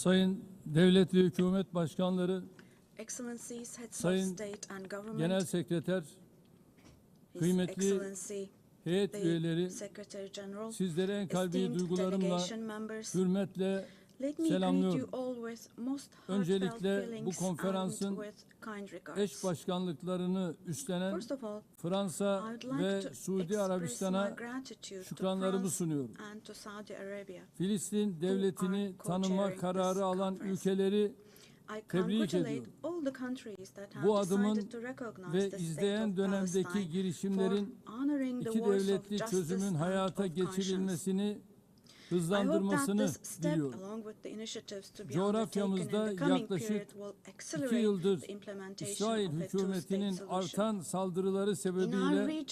Sayın devlet ve hükümet başkanları, Excellencies, heads of Sayın state and government, genel sekreter, His kıymetli Excellency, heyet üyeleri, the Secretary General, sizlere en kalbi esteemed duygularımla, delegation members, hürmetle selamlıyorum. Öncelikle bu konferansın eş başkanlıklarını üstlenen Fransa ve Suudi Arabistan'a şükranlarımı sunuyorum. Filistin devletini tanıma kararı alan ülkeleri Tebrik ediyorum. bu adımın ve izleyen dönemdeki girişimlerin iki devletli çözümün hayata geçirilmesini hızlandırmasını diliyorum. Coğrafyamızda yaklaşık İki yıldır İsrail hükümetinin artan saldırıları sebebiyle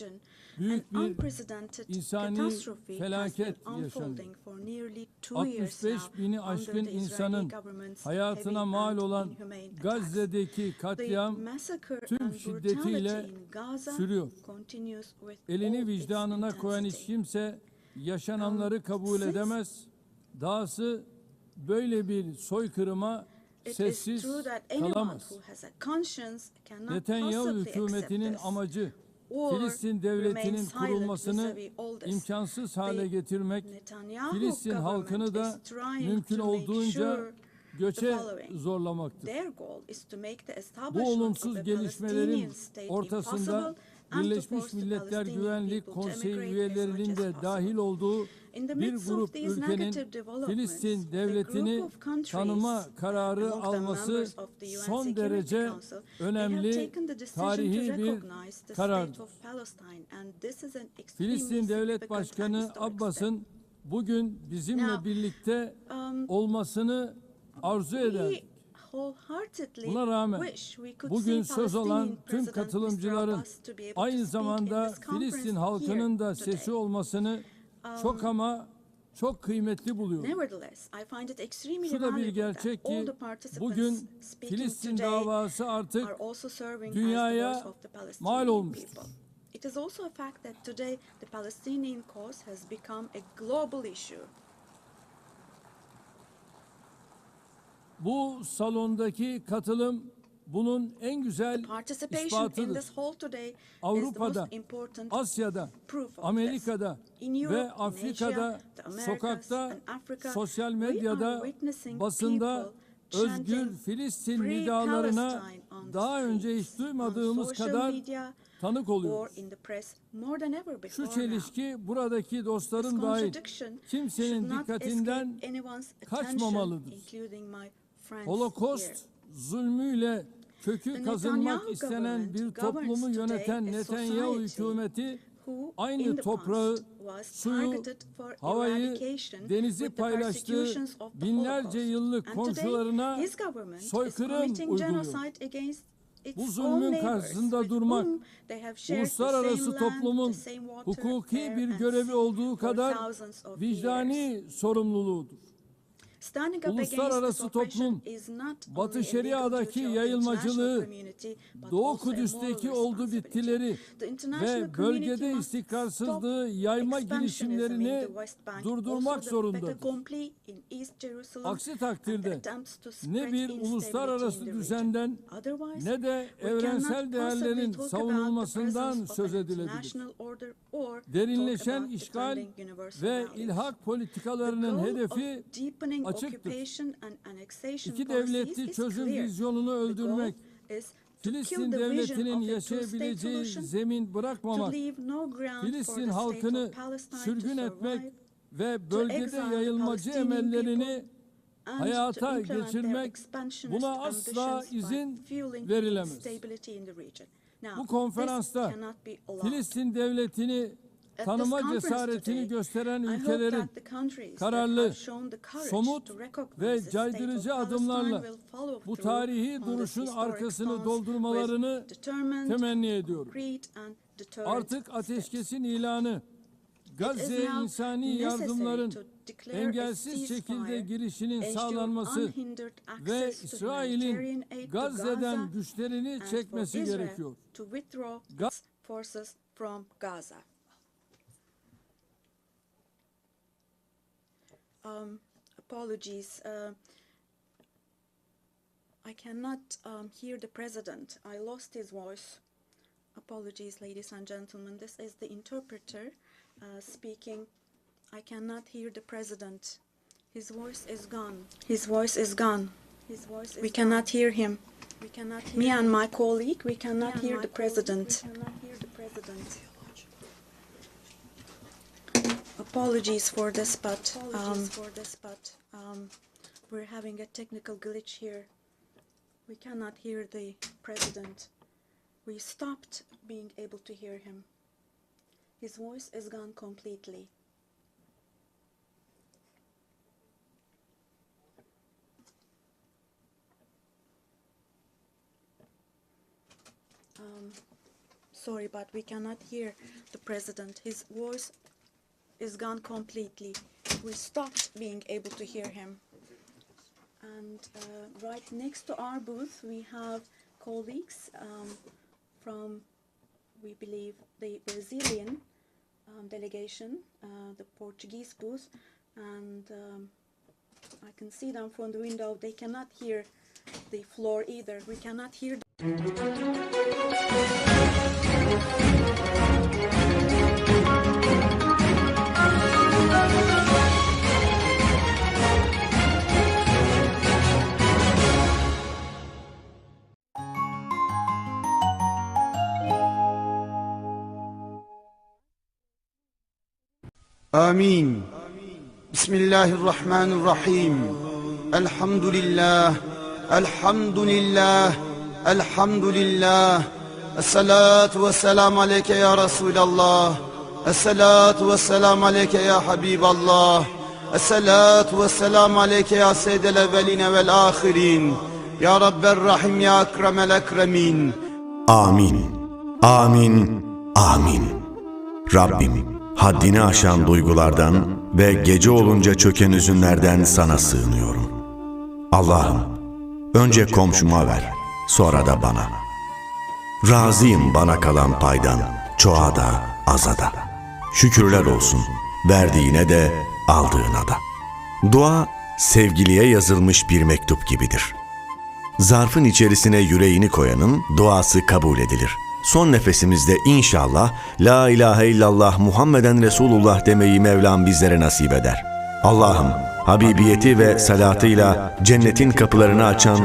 büyük bir insani felaket yaşandı. unfolding for nearly two years 65 now bini aşkın insanın hayatına mal olan. Gazze'deki katliam tüm şiddetiyle sürüyor. Elini vicdanına koyan hiç kimse yaşananları kabul edemez. Dahası böyle bir soykırıma sessiz kalamaz. Netanyahu hükümetinin amacı Filistin devletinin kurulmasını imkansız hale getirmek, Filistin halkını da mümkün olduğunca göçe zorlamaktır. Bu olumsuz gelişmelerin ortasında Birleşmiş force the Milletler Güvenlik Konseyi üyelerinin de dahil olduğu bir grup ülkenin Filistin devletini tanıma kararı alması son derece önemli tarihi bir karardır. Filistin Devlet Başkanı. Abbas'ın bugün bizimle birlikte um, olmasını arzu eder. Buna rağmen bugün söz olan tüm katılımcıların aynı zamanda Filistin halkının da sesi olmasını çok ama çok kıymetli buluyorum. Şu da bir gerçek ki bugün Filistin davası artık dünyaya mal olmuştur. It is also a fact that today the Palestinian cause has become a global issue. Bu salondaki katılım bunun en güzel ispatıdır. Avrupa'da, Asya'da, Amerika'da ve Afrika'da, sokakta, sosyal medyada, basında özgür Filistin "Free nidalarına Palestine" on the daha önce hiç duymadığımız kadar tanık or oluyoruz. Şu çelişki buradaki dostların This dahil kimsenin dikkatinden kaçmamalıdır. Holokost zulmüyle kökü kazınmak istenen bir toplumu yöneten Netanyahu hükümeti aynı toprağı, suyu, havayı, denizi paylaştığı binlerce Holocaust. yıllık komşularına soykırım uyguluyor. Bu zulmün karşısında durmak, uluslararası toplumun hukuki bir görevi olduğu kadar vicdani sorumluluğudur. Uluslararası toplum, Batı Şeria'daki yayılmacılığı, Doğu Kudüs'teki oldu bittileri ve bölgede istikrarsızlığı yayma girişimlerini durdurmak zorundadır. Aksi takdirde ne bir uluslararası düzenden ne de evrensel değerlerin savunulmasından söz edilebilir. Derinleşen işgal ve ilhak politikalarının hedefi deepening açıktır. İki devletli çözüm vizyonunu öldürmek, Filistin devletinin yaşayabileceği zemin bırakmamak, Filistin halkını sürgün etmek ve bölgede yayılmacı emellerini hayata geçirmek, buna asla izin verilemez. Bu konferansta. Filistin devletini tanıma cesaretini gösteren ülkelerin kararlı, somut ve caydırıcı adımlarla bu tarihi duruşun arkasını doldurmalarını temenni ediyorum. Artık ateşkesin ilanı, Gazze'ye insani yardımların engelsiz şekilde girişinin sağlanması ve İsrail'in Gazze'den güçlerini çekmesi gerekiyor. to Um, apologies. Uh, I cannot um, hear the president. I lost his voice. Apologies, ladies and gentlemen. This is the interpreter uh, speaking. I cannot hear the president. His voice is gone. His voice is gone. His voice is we cannot hear him. We cannot hear Me and my colleague, we cannot hear the president. We cannot hear the president. Apologies for this, but um, um, we're having a technical glitch here. We cannot hear the president. We stopped being able to hear him. His voice is gone completely. Um, sorry, but we cannot hear the president. His voice is gone completely. We stopped being able to hear him. And uh, right next to our booth, we have colleagues um, from, we believe, the Brazilian um, delegation, uh, the Portuguese booth, and um, I can see them from the window. They cannot hear the floor either. We cannot hear. آمين بسم الله الرحمن الرحيم الحمد لله الحمد لله الحمد لله الصلاة والسلام عليك يا رسول الله الصلاة والسلام عليك يا حبيب الله الصلاة والسلام عليك يا سيد الأولين والآخرين يا رب الرحيم يا أكرم الأكرمين Amin. Amin. Amin. Rabbim, haddini aşan duygulardan ve gece olunca çöken üzünlerden sana sığınıyorum. Allah'ım, önce komşuma ver, sonra da bana. Razıyım bana kalan paydan, çoğa da, aza da. Şükürler olsun, verdiğine de, aldığına da. Dua, sevgiliye yazılmış bir mektup gibidir. Zarfın içerisine yüreğini koyanın duası kabul edilir. Son nefesimizde inşallah La ilahe illallah Muhammeden Resulullah demeyi Mevlam bizlere nasip eder. Allah'ım Habibiyeti ve salatıyla cennetin kapılarını açan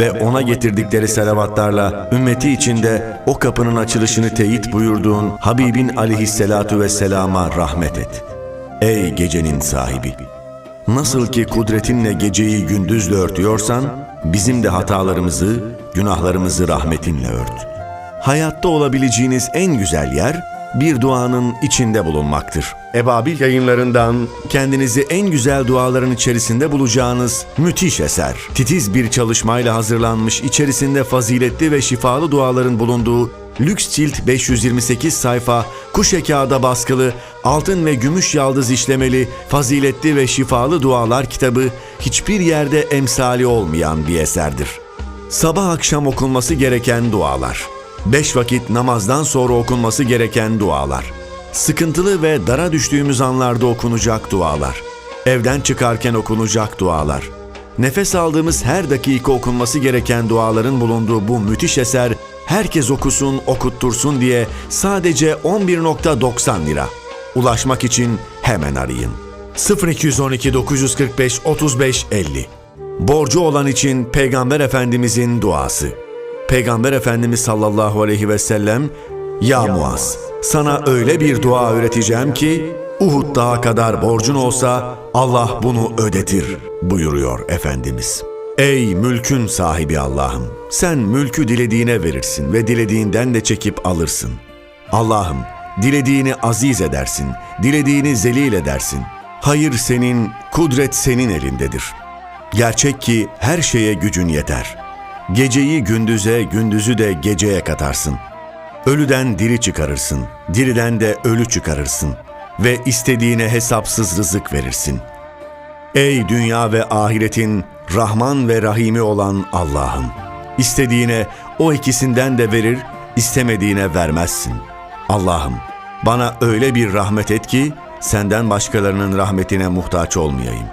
ve ona getirdikleri salavatlarla ümmeti içinde o kapının açılışını teyit buyurduğun Habibin aleyhisselatu vesselama rahmet et. Ey gecenin sahibi! Nasıl ki kudretinle geceyi gündüzle örtüyorsan, bizim de hatalarımızı, günahlarımızı rahmetinle ört. Hayatta olabileceğiniz en güzel yer, bir duanın içinde bulunmaktır. Ebabil yayınlarından kendinizi en güzel duaların içerisinde bulacağınız müthiş eser. Titiz bir çalışmayla hazırlanmış içerisinde faziletli ve şifalı duaların bulunduğu Lüks cilt 528 sayfa, kuş kağıda baskılı, altın ve gümüş yaldız işlemeli, faziletli ve şifalı dualar kitabı hiçbir yerde emsali olmayan bir eserdir. Sabah akşam okunması gereken dualar. Beş vakit namazdan sonra okunması gereken dualar. Sıkıntılı ve dara düştüğümüz anlarda okunacak dualar. Evden çıkarken okunacak dualar. Nefes aldığımız her dakika okunması gereken duaların bulunduğu bu müthiş eser herkes okusun, okuttursun diye sadece 11.90 lira. Ulaşmak için hemen arayın. 0212 945 35 50. Borcu olan için Peygamber Efendimizin duası. Peygamber Efendimiz sallallahu aleyhi ve sellem Ya Muaz sana öyle bir dua öğreteceğim ki Uhud dağı kadar borcun olsa Allah bunu ödetir buyuruyor Efendimiz. Ey mülkün sahibi Allah'ım sen mülkü dilediğine verirsin ve dilediğinden de çekip alırsın. Allah'ım dilediğini aziz edersin, dilediğini zelil edersin. Hayır senin, kudret senin elindedir. Gerçek ki her şeye gücün yeter. Geceyi gündüze, gündüzü de geceye katarsın. Ölüden diri çıkarırsın, diriden de ölü çıkarırsın ve istediğine hesapsız rızık verirsin. Ey dünya ve ahiretin Rahman ve Rahimi olan Allah'ım! İstediğine o ikisinden de verir, istemediğine vermezsin. Allah'ım bana öyle bir rahmet et ki senden başkalarının rahmetine muhtaç olmayayım.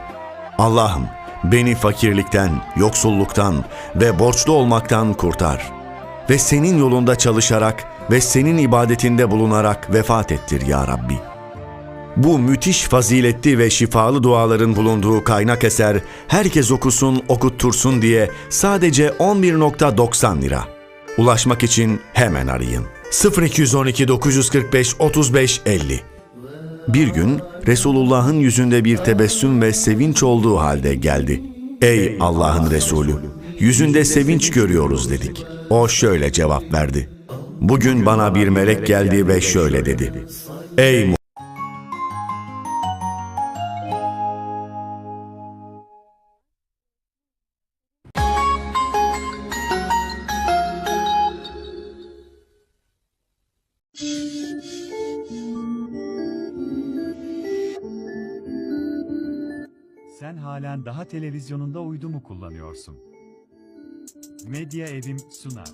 Allah'ım Beni fakirlikten, yoksulluktan ve borçlu olmaktan kurtar. Ve senin yolunda çalışarak ve senin ibadetinde bulunarak vefat ettir ya Rabbi. Bu müthiş faziletli ve şifalı duaların bulunduğu kaynak eser herkes okusun, okuttursun diye sadece 11.90 lira. Ulaşmak için hemen arayın. 0212 945 35 50 bir gün Resulullah'ın yüzünde bir tebessüm ve sevinç olduğu halde geldi. Ey Allah'ın Resulü! Yüzünde sevinç görüyoruz dedik. O şöyle cevap verdi. Bugün bana bir melek geldi ve şöyle dedi. Ey halen daha televizyonunda uydu mu kullanıyorsun? Medya Evim sunar.